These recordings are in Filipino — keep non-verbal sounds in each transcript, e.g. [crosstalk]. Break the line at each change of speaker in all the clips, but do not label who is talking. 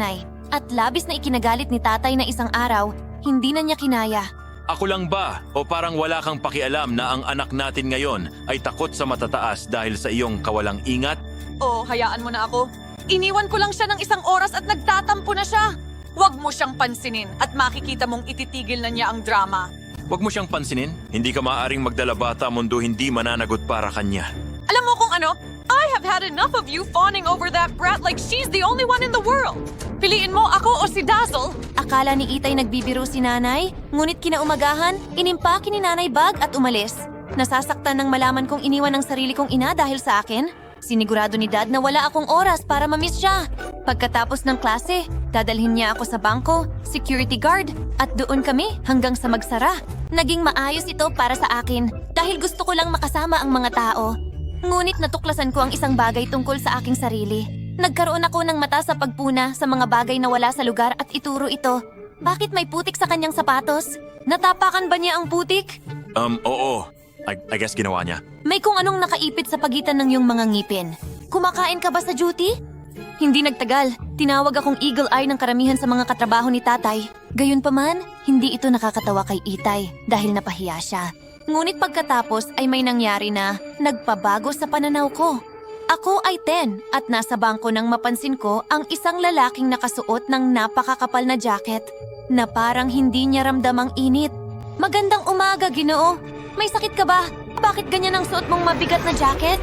Nay, at labis na ikinagalit ni tatay na isang araw, hindi na niya kinaya.
Ako lang ba? O parang wala kang pakialam na ang anak natin ngayon ay takot sa matataas dahil sa iyong kawalang ingat?
Oh, hayaan mo na ako. Iniwan ko lang siya ng isang oras at nagtatampo na siya. Huwag mo siyang pansinin at makikita mong ititigil na niya ang drama.
Huwag mo siyang pansinin. Hindi ka maaaring magdala bata mundo hindi mananagot para kanya.
Alam mo kung ano? I have had enough of you fawning over that brat like she's the only one in the world. Piliin mo ako o si Dazzle.
Akala ni Itay nagbibiro si nanay, ngunit kinaumagahan, inimpaki ni nanay bag at umalis. Nasasaktan nang malaman kong iniwan ang sarili kong ina dahil sa akin. Sinigurado ni dad na wala akong oras para mamiss siya. Pagkatapos ng klase, dadalhin niya ako sa bangko, security guard, at doon kami hanggang sa magsara. Naging maayos ito para sa akin dahil gusto ko lang makasama ang mga tao. Ngunit natuklasan ko ang isang bagay tungkol sa aking sarili. Nagkaroon ako ng mata sa pagpuna sa mga bagay na wala sa lugar at ituro ito. Bakit may putik sa kanyang sapatos? Natapakan ba niya ang putik?
Um, oo. I, I guess ginawa niya.
May kung anong nakaipit sa pagitan ng iyong mga ngipin. Kumakain ka ba sa duty? Hindi nagtagal, tinawag akong eagle eye ng karamihan sa mga katrabaho ni tatay. Gayunpaman, hindi ito nakakatawa kay Itay dahil napahiya siya. Ngunit pagkatapos ay may nangyari na nagpabago sa pananaw ko. Ako ay 10 at nasa bangko nang mapansin ko ang isang lalaking nakasuot ng napakakapal na jacket na parang hindi niya ramdam ang init. Magandang umaga, Ginoo. May sakit ka ba? Bakit ganyan ang suot mong mabigat na jacket?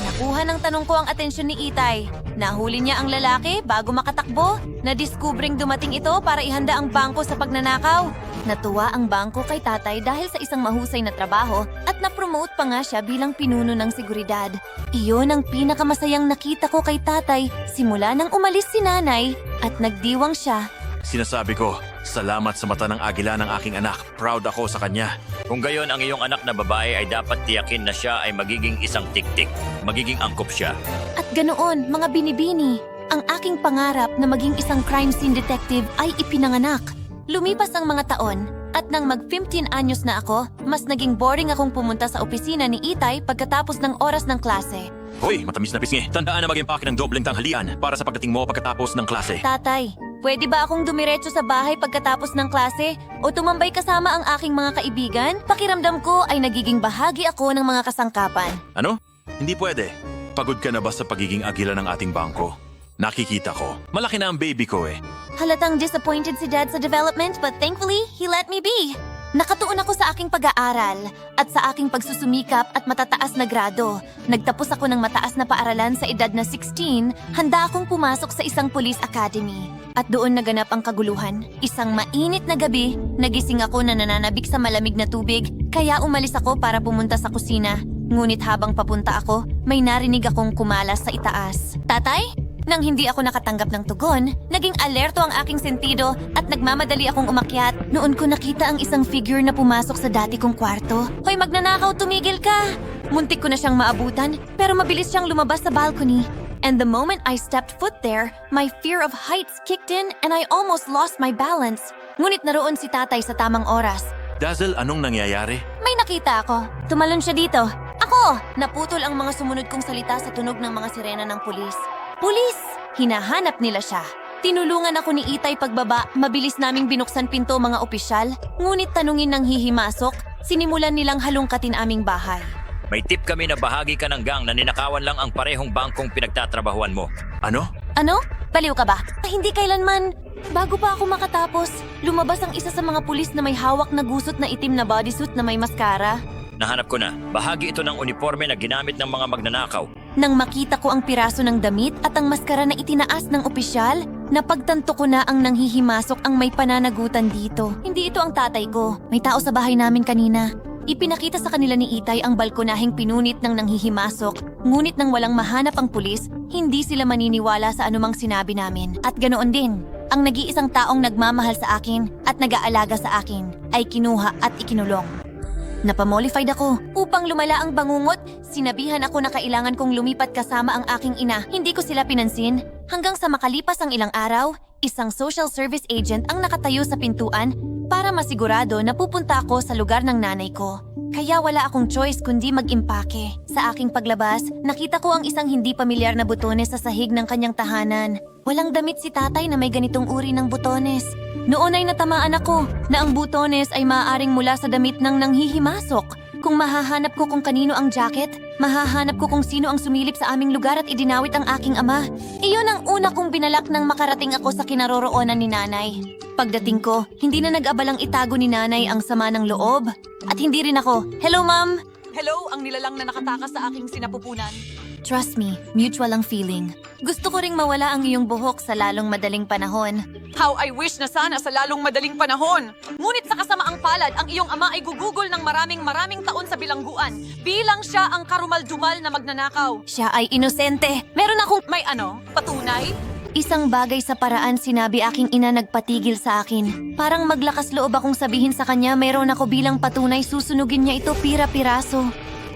Nakuha ng tanong ko ang atensyon ni Itay. Nahuli niya ang lalaki bago makatakbo. Nadiskubring dumating ito para ihanda ang bangko sa pagnanakaw. Natuwa ang bangko kay tatay dahil sa isang mahusay na trabaho at napromote pa nga siya bilang pinuno ng seguridad. Iyon ang pinakamasayang nakita ko kay tatay simula nang umalis si nanay at nagdiwang siya
Sinasabi ko, salamat sa mata ng agila ng aking anak. Proud ako sa kanya.
Kung gayon ang iyong anak na babae ay dapat tiyakin na siya ay magiging isang tiktik. Magiging angkop siya.
At ganoon, mga binibini, ang aking pangarap na maging isang crime scene detective ay ipinanganak. Lumipas ang mga taon, at nang mag-15 anyos na ako, mas naging boring akong pumunta sa opisina ni Itay pagkatapos ng oras ng klase.
Hoy, matamis na pisngi. Tandaan na mag-impake ng dobleng tanghalian para sa pagdating mo pagkatapos ng klase.
Tatay, pwede ba akong dumiretso sa bahay pagkatapos ng klase o tumambay kasama ang aking mga kaibigan? Pakiramdam ko ay nagiging bahagi ako ng mga kasangkapan.
Ano? Hindi pwede. Pagod ka na ba sa pagiging agila ng ating bangko? Nakikita ko. Malaki na ang baby ko eh.
Halatang disappointed si Dad sa development but thankfully, he let me be. Nakatuon ako sa aking pag-aaral at sa aking pagsusumikap at matataas na grado. Nagtapos ako ng mataas na paaralan sa edad na 16, handa akong pumasok sa isang police academy. At doon naganap ang kaguluhan. Isang mainit na gabi, nagising ako na nananabik sa malamig na tubig, kaya umalis ako para pumunta sa kusina. Ngunit habang papunta ako, may narinig akong kumalas sa itaas. Tatay? Nang hindi ako nakatanggap ng tugon, naging alerto ang aking sentido at nagmamadali akong umakyat. Noon ko nakita ang isang figure na pumasok sa dati kong kwarto. Hoy, magnanakaw, tumigil ka! Muntik ko na siyang maabutan, pero mabilis siyang lumabas sa balcony. And the moment I stepped foot there, my fear of heights kicked in and I almost lost my balance. Ngunit naroon si tatay sa tamang oras.
Dazzle, anong nangyayari?
May nakita ako. Tumalon siya dito. Ako! Naputol ang mga sumunod kong salita sa tunog ng mga sirena ng pulis. Pulis! Hinahanap nila siya. Tinulungan ako ni Itay pagbaba, mabilis naming binuksan pinto mga opisyal, ngunit tanungin ng hihimasok, sinimulan nilang halungkatin aming bahay.
May tip kami na bahagi ka ng gang na ninakawan lang ang parehong bangkong pinagtatrabahuan mo.
Ano?
Ano? Baliw ka ba? Ah, hindi kailanman. Bago pa ako makatapos, lumabas ang isa sa mga pulis na may hawak na gusot na itim na bodysuit na may maskara.
Nahanap ko na. Bahagi ito ng uniforme na ginamit ng mga magnanakaw.
Nang makita ko ang piraso ng damit at ang maskara na itinaas ng opisyal, napagtanto ko na ang nanghihimasok ang may pananagutan dito. Hindi ito ang tatay ko. May tao sa bahay namin kanina. Ipinakita sa kanila ni Itay ang balkonaheng pinunit ng nanghihimasok. Ngunit nang walang mahanap ang pulis, hindi sila maniniwala sa anumang sinabi namin. At ganoon din, ang nag-iisang taong nagmamahal sa akin at nag-aalaga sa akin ay kinuha at ikinulong. Napamolified ako. Upang lumala ang bangungot, sinabihan ako na kailangan kong lumipat kasama ang aking ina. Hindi ko sila pinansin. Hanggang sa makalipas ang ilang araw, isang social service agent ang nakatayo sa pintuan para masigurado na pupunta ako sa lugar ng nanay ko. Kaya wala akong choice kundi mag-impake. Sa aking paglabas, nakita ko ang isang hindi pamilyar na butones sa sahig ng kanyang tahanan. Walang damit si tatay na may ganitong uri ng butones. Noon ay natamaan ako na ang butones ay maaaring mula sa damit ng nanghihimasok. Kung mahahanap ko kung kanino ang jacket, mahahanap ko kung sino ang sumilip sa aming lugar at idinawit ang aking ama. Iyon ang una kong binalak nang makarating ako sa kinaroroonan ni nanay. Pagdating ko, hindi na nag-abalang itago ni nanay ang sama ng loob. At hindi rin ako, Hello, ma'am!
Hello, ang nilalang na nakatakas sa aking sinapupunan.
Trust me, mutual ang feeling. Gusto ko ring mawala ang iyong buhok sa lalong madaling panahon.
How I wish na sana sa lalong madaling panahon. Ngunit sa kasamaang palad, ang iyong ama ay gugugol ng maraming maraming taon sa bilangguan. Bilang siya ang karumal-dumal na magnanakaw.
Siya ay inosente. Meron akong
May ano? Patunay?
isang bagay sa paraan sinabi aking ina nagpatigil sa akin. Parang maglakas loob akong sabihin sa kanya meron ako bilang patunay susunugin niya ito pira-piraso.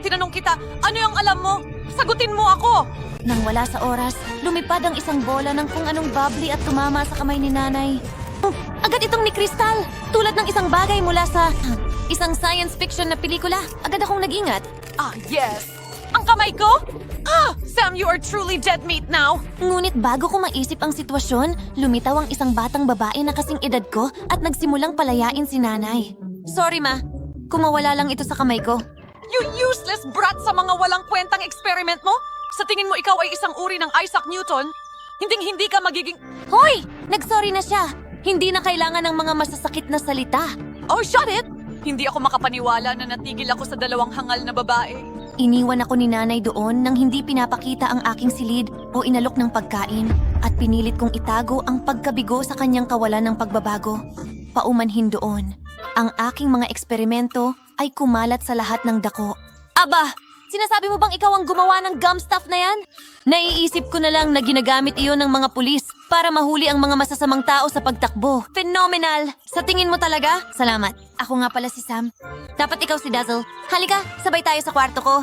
Tinanong kita, ano yung alam mo? Sagutin mo ako!
Nang wala sa oras, lumipad ang isang bola ng kung anong bubbly at tumama sa kamay ni nanay. Oh, agad itong ni Crystal! Tulad ng isang bagay mula sa isang science fiction na pelikula. Agad akong nag-ingat.
Ah, yes! Ang kamay ko? Ah, Sam, you are truly dead meat now!
Ngunit bago ko maisip ang sitwasyon, lumitaw ang isang batang babae na kasing edad ko at nagsimulang palayain si nanay. Sorry ma, kumawala lang ito sa kamay ko.
You useless brat sa mga walang kwentang experiment mo? Sa tingin mo ikaw ay isang uri ng Isaac Newton? Hinding-hindi ka magiging...
Hoy! Nagsorry na siya! Hindi na kailangan ng mga masasakit na salita.
Oh, shut it! Hindi ako makapaniwala na natigil ako sa dalawang hangal na babae.
Iniwan ako ni nanay doon nang hindi pinapakita ang aking silid o inalok ng pagkain at pinilit kong itago ang pagkabigo sa kanyang kawalan ng pagbabago. Paumanhin doon. Ang aking mga eksperimento ay kumalat sa lahat ng dako. Aba! Sinasabi mo bang ikaw ang gumawa ng gum stuff na yan? Naiisip ko na lang na ginagamit iyon ng mga pulis para mahuli ang mga masasamang tao sa pagtakbo. Phenomenal! Sa tingin mo talaga? Salamat. Ako nga pala si Sam. Dapat ikaw si Dazzle. Halika, sabay tayo sa kwarto ko.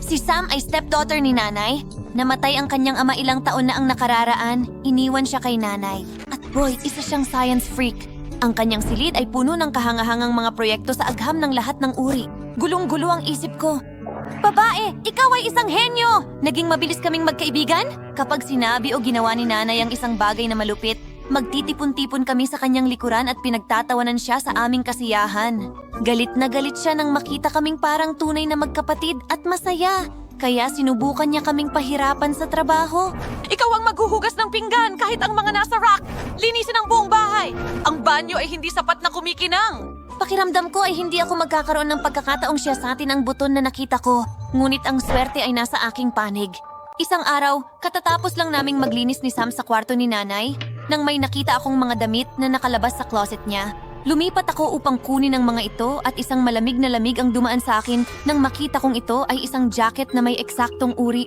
Si Sam ay stepdaughter ni nanay. Namatay ang kanyang ama ilang taon na ang nakararaan. Iniwan siya kay nanay. At boy, isa siyang science freak. Ang kanyang silid ay puno ng kahangahangang mga proyekto sa agham ng lahat ng uri. Gulong-gulo ang isip ko. Babae, ikaw ay isang henyo! Naging mabilis kaming magkaibigan? Kapag sinabi o ginawa ni nanay ang isang bagay na malupit, magtitipon-tipon kami sa kanyang likuran at pinagtatawanan siya sa aming kasiyahan. Galit na galit siya nang makita kaming parang tunay na magkapatid at masaya. Kaya sinubukan niya kaming pahirapan sa trabaho.
Ikaw ang maghuhugas ng pinggan kahit ang mga nasa rack. Linisin ang buong bahay. Ang banyo ay hindi sapat na kumikinang.
Pakiramdam ko ay hindi ako magkakaroon ng pagkakataong siya sa atin ang buton na nakita ko. Ngunit ang swerte ay nasa aking panig. Isang araw, katatapos lang naming maglinis ni Sam sa kwarto ni nanay, nang may nakita akong mga damit na nakalabas sa closet niya. Lumipat ako upang kunin ang mga ito at isang malamig na lamig ang dumaan sa akin nang makita kong ito ay isang jacket na may eksaktong uri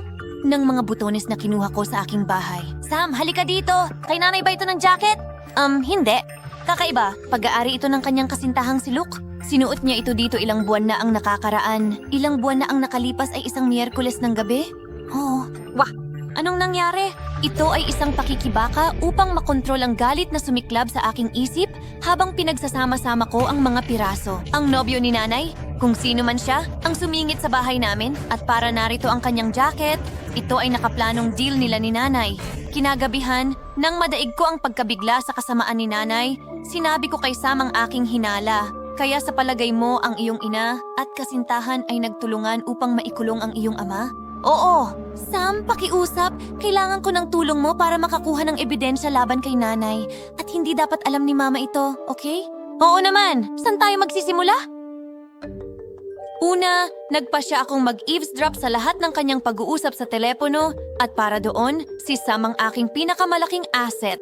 [laughs] ng mga butones na kinuha ko sa aking bahay. Sam, halika dito! Kay nanay ba ito ng jacket? Um, hindi. Kakaiba, pag-aari ito ng kanyang kasintahang si Luke. Sinuot niya ito dito ilang buwan na ang nakakaraan. Ilang buwan na ang nakalipas ay isang Miyerkules ng gabi. Oh, wah! Anong nangyari? Ito ay isang pakikibaka upang makontrol ang galit na sumiklab sa aking isip habang pinagsasama-sama ko ang mga piraso. Ang nobyo ni nanay, kung sino man siya, ang sumingit sa bahay namin at para narito ang kanyang jacket, ito ay nakaplanong deal nila ni nanay. Kinagabihan, nang madaig ko ang pagkabigla sa kasamaan ni nanay, sinabi ko kay Sam ang aking hinala. Kaya sa palagay mo ang iyong ina at kasintahan ay nagtulungan upang maikulong ang iyong ama? Oo. Sam, pakiusap. Kailangan ko ng tulong mo para makakuha ng ebidensya laban kay nanay. At hindi dapat alam ni mama ito, okay? Oo naman. Saan tayo magsisimula? Una, nagpa siya akong mag-eavesdrop sa lahat ng kanyang pag-uusap sa telepono at para doon, si Sam ang aking pinakamalaking asset.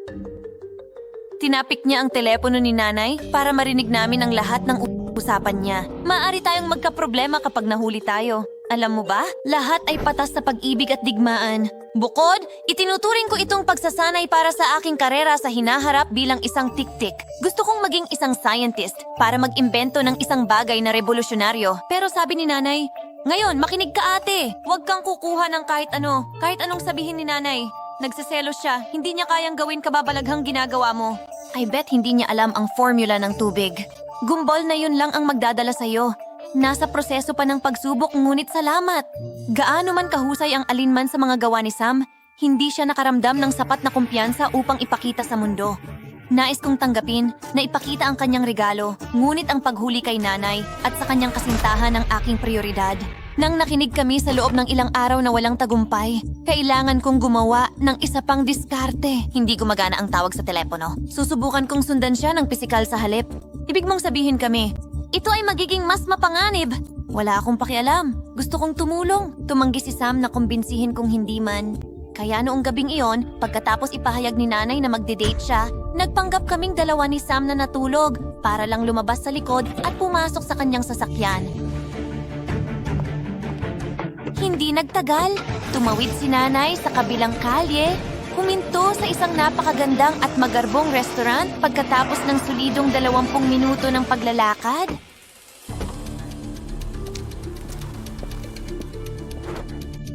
Tinapik niya ang telepono ni nanay para marinig namin ang lahat ng usapan niya. Maari tayong magkaproblema kapag nahuli tayo. Alam mo ba, lahat ay patas sa pag-ibig at digmaan. Bukod, itinuturing ko itong pagsasanay para sa aking karera sa hinaharap bilang isang tik-tik. Gusto kong maging isang scientist para mag-imbento ng isang bagay na revolusyonaryo. Pero sabi ni nanay, ngayon, makinig ka ate. Huwag kang kukuha ng kahit ano, kahit anong sabihin ni nanay. Nagseselos siya, hindi niya kayang gawin kababalaghang ginagawa mo. I bet hindi niya alam ang formula ng tubig. Gumbol na yun lang ang magdadala sa'yo. Nasa proseso pa ng pagsubok ngunit salamat. Gaano man kahusay ang alinman sa mga gawa ni Sam, hindi siya nakaramdam ng sapat na kumpiyansa upang ipakita sa mundo. Nais kong tanggapin na ipakita ang kanyang regalo, ngunit ang paghuli kay nanay at sa kanyang kasintahan ang aking prioridad. Nang nakinig kami sa loob ng ilang araw na walang tagumpay, kailangan kong gumawa ng isa pang diskarte. Hindi gumagana ang tawag sa telepono. Susubukan kong sundan siya ng pisikal sa halip. Ibig mong sabihin kami, ito ay magiging mas mapanganib. Wala akong pakialam. Gusto kong tumulong. Tumanggi si Sam na kumbinsihin kung hindi man. Kaya noong gabing iyon, pagkatapos ipahayag ni nanay na magde-date siya, nagpanggap kaming dalawa ni Sam na natulog para lang lumabas sa likod at pumasok sa kanyang sasakyan. Hindi nagtagal, tumawid si nanay sa kabilang kalye, huminto sa isang napakagandang at magarbong restaurant pagkatapos ng solidong 20 minuto ng paglalakad.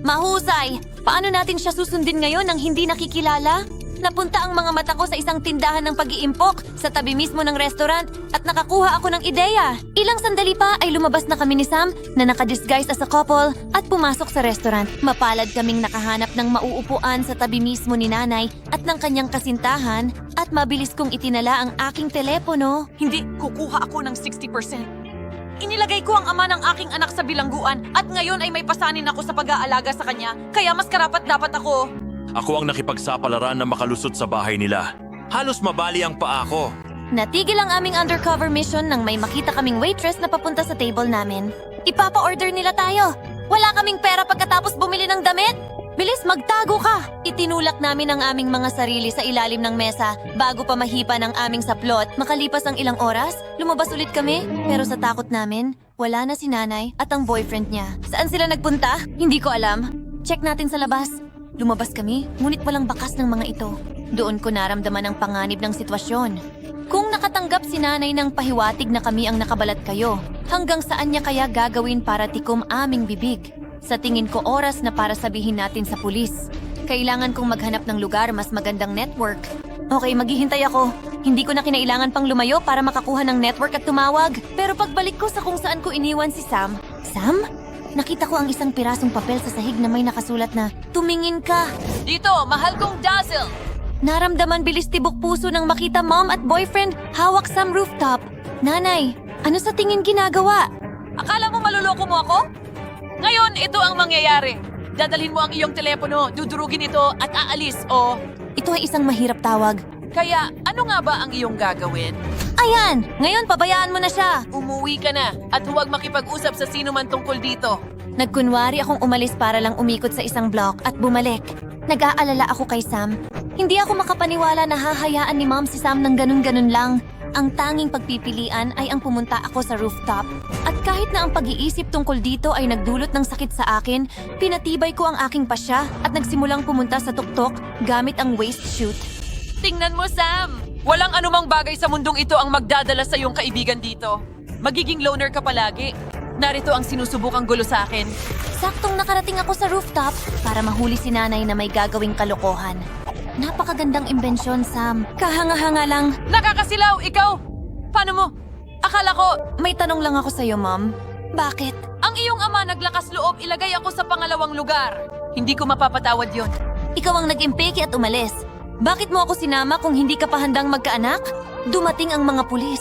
Mahusay! Paano natin siya susundin ngayon nang hindi nakikilala? Napunta ang mga mata ko sa isang tindahan ng pag-iimpok sa tabi mismo ng restaurant at nakakuha ako ng ideya. Ilang sandali pa ay lumabas na kami ni Sam na nakadisguise as a couple at pumasok sa restaurant. Mapalad kaming nakahanap ng mauupuan sa tabi mismo ni nanay at ng kanyang kasintahan at mabilis kong itinala ang aking telepono.
Hindi, kukuha ako ng 60%. Inilagay ko ang ama ng aking anak sa bilangguan at ngayon ay may pasanin ako sa pag-aalaga sa kanya. Kaya mas karapat dapat ako.
Ako ang nakipagsapalaran na makalusot sa bahay nila. Halos mabali ang paa ko.
Natigil ang aming undercover mission nang may makita kaming waitress na papunta sa table namin. Ipapa-order nila tayo. Wala kaming pera pagkatapos bumili ng damit. Bilis, magtago ka! Itinulak namin ang aming mga sarili sa ilalim ng mesa bago pa mahipa ng aming saplot. Makalipas ang ilang oras, lumabas ulit kami. Pero sa takot namin, wala na si nanay at ang boyfriend niya. Saan sila nagpunta? Hindi ko alam. Check natin sa labas. Lumabas kami, ngunit walang bakas ng mga ito. Doon ko naramdaman ang panganib ng sitwasyon. Kung nakatanggap si nanay ng pahiwatig na kami ang nakabalat kayo, hanggang saan niya kaya gagawin para tikom aming bibig? Sa tingin ko oras na para sabihin natin sa pulis. Kailangan kong maghanap ng lugar mas magandang network. Okay, maghihintay ako. Hindi ko na kinailangan pang lumayo para makakuha ng network at tumawag. Pero pagbalik ko sa kung saan ko iniwan si Sam, Sam? Nakita ko ang isang pirasong papel sa sahig na may nakasulat na, Tumingin ka!
Dito, mahal kong Dazzle!
Naramdaman bilis tibok puso nang makita mom at boyfriend hawak sa rooftop. Nanay, ano sa tingin ginagawa?
Akala mo maluloko mo ako? Ngayon, ito ang mangyayari. Dadalhin mo ang iyong telepono, dudurugin ito at aalis o...
Ito ay isang mahirap tawag.
Kaya, ano nga ba ang iyong gagawin?
Ayan! Ngayon, pabayaan mo na siya!
Umuwi ka na at huwag makipag-usap sa sino man tungkol dito.
Nagkunwari akong umalis para lang umikot sa isang block at bumalik. Nag-aalala ako kay Sam. Hindi ako makapaniwala na hahayaan ni Mom si Sam ng ganun-ganun lang. Ang tanging pagpipilian ay ang pumunta ako sa rooftop. At kahit na ang pag-iisip tungkol dito ay nagdulot ng sakit sa akin, pinatibay ko ang aking pasya at nagsimulang pumunta sa tuktok gamit ang waist chute.
Tingnan mo, Sam! Walang anumang bagay sa mundong ito ang magdadala sa iyong kaibigan dito. Magiging loner ka palagi. Narito ang sinusubukang gulo sa akin.
Saktong nakarating ako sa rooftop para mahuli si nanay na may gagawing kalokohan. Napakagandang imbensyon, Sam. Kahanga-hanga lang.
Nakakasilaw, ikaw! Paano mo? Akala ko,
May tanong lang ako sa'yo, Mom. Bakit?
ang iyong ama naglakas loob ilagay ako sa pangalawang lugar. Hindi ko mapapatawad yon.
Ikaw ang nag-impeke at umalis. Bakit mo ako sinama kung hindi ka pa handang magkaanak? Dumating ang mga pulis.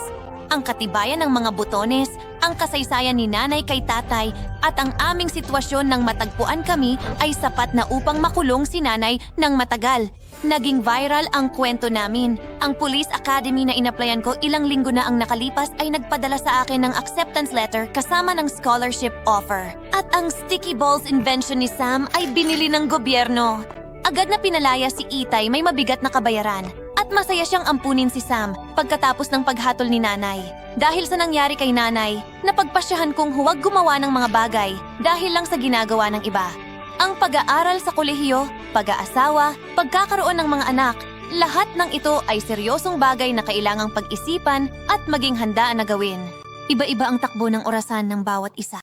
Ang katibayan ng mga butones, ang kasaysayan ni nanay kay tatay, at ang aming sitwasyon ng matagpuan kami ay sapat na upang makulong si nanay ng matagal. Naging viral ang kwento namin. Ang Police Academy na inaplayan ko ilang linggo na ang nakalipas ay nagpadala sa akin ng acceptance letter kasama ng scholarship offer. At ang sticky balls invention ni Sam ay binili ng gobyerno. Agad na pinalaya si Itay may mabigat na kabayaran at masaya siyang ampunin si Sam pagkatapos ng paghatol ni nanay. Dahil sa nangyari kay nanay, napagpasyahan kong huwag gumawa ng mga bagay dahil lang sa ginagawa ng iba. Ang pag-aaral sa kolehiyo, pag-aasawa, pagkakaroon ng mga anak, lahat ng ito ay seryosong bagay na kailangang pag-isipan at maging handa na gawin. Iba-iba ang takbo ng orasan ng bawat isa.